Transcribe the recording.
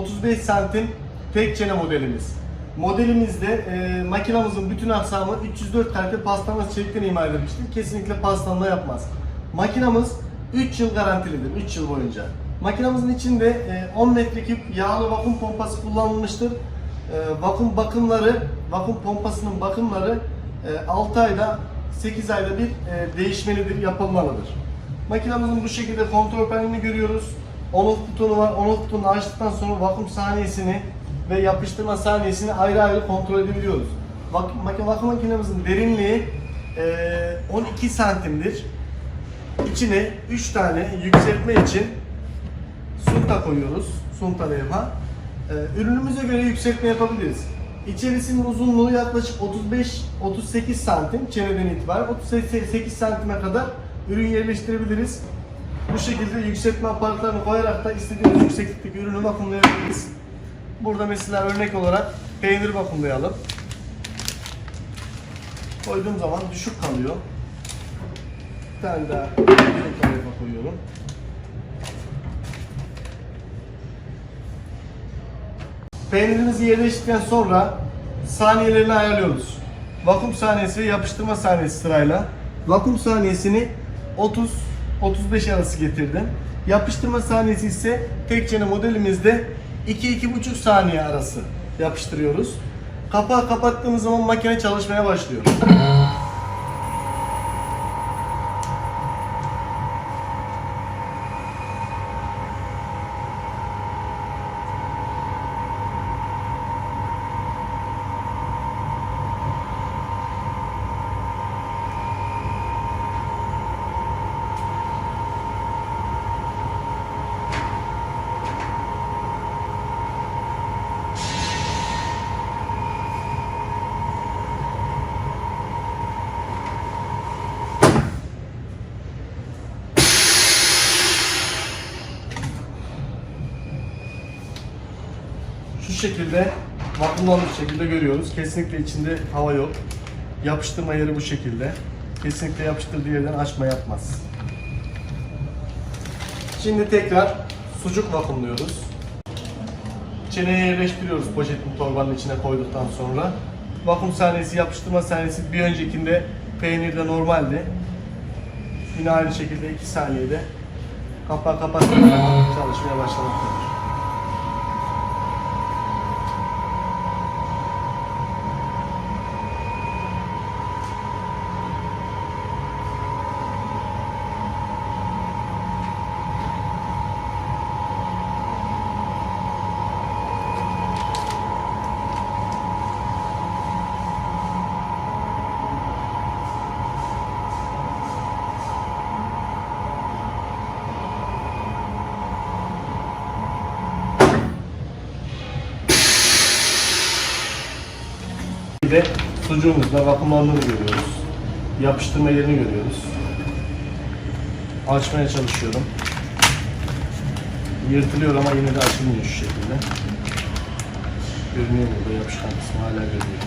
35 santim tek çene modelimiz. Modelimizde e, makinamızın bütün aksamı 304 kalite paslanmaz çelikten imal edilmiştir. Kesinlikle paslanma yapmaz. Makinamız 3 yıl garantilidir, 3 yıl boyunca. Makinamızın içinde e, 10 metreküp yağlı vakum pompası kullanılmıştır. E, vakum bakımları, vakum pompasının bakımları e, 6 ayda 8 ayda bir e, değişmelidir, yapılmalıdır. Makinamızın bu şekilde kontrol panelini görüyoruz. On-off butonu var. On-off butonunu açtıktan sonra vakum saniyesini ve yapıştırma saniyesini ayrı ayrı kontrol edebiliyoruz. Mak- vakum makinemizin derinliği e, 12 santimdir. İçine 3 tane yükseltme için sunta koyuyoruz. Sunta levha. Ee, ürünümüze göre yükseltme yapabiliriz. İçerisinin uzunluğu yaklaşık 35-38 santim çeneden itibaren 38 santime kadar ürün yerleştirebiliriz. Bu şekilde yükseltme aparatlarını koyarak da istediğimiz yükseklikteki ürünü vakumlayabiliriz. Burada mesela örnek olarak peynir vakumlayalım. Koyduğum zaman düşük kalıyor. Bir tane daha bir tarafa koyuyorum. Peynirimizi yerleştirdikten sonra saniyelerini ayarlıyoruz. Vakum saniyesi ve yapıştırma saniyesi sırayla. Vakum saniyesini 30-35 arası getirdim. Yapıştırma saniyesi ise tek çene modelimizde 2-2,5 saniye arası yapıştırıyoruz. Kapağı kapattığımız zaman makine çalışmaya başlıyor. Şu şekilde vakumlanmış şekilde görüyoruz. Kesinlikle içinde hava yok. Yapıştırma yeri bu şekilde. Kesinlikle yapıştırdığı yerden açma yapmaz. Şimdi tekrar sucuk vakumluyoruz. Çeneye yerleştiriyoruz poşetin torbanın içine koyduktan sonra. Vakum saniyesi, yapıştırma saniyesi bir öncekinde peynirde normaldi. Yine aynı şekilde 2 saniyede kapağı zaman çalışmaya başlamaktadır. Bir de sucuğumuzda vakumlandığını görüyoruz. Yapıştırma yerini görüyoruz. Açmaya çalışıyorum. Yırtılıyor ama yine de açılmıyor şu şekilde. Görünüyor burada yapışkan kısmı hala görünüyor.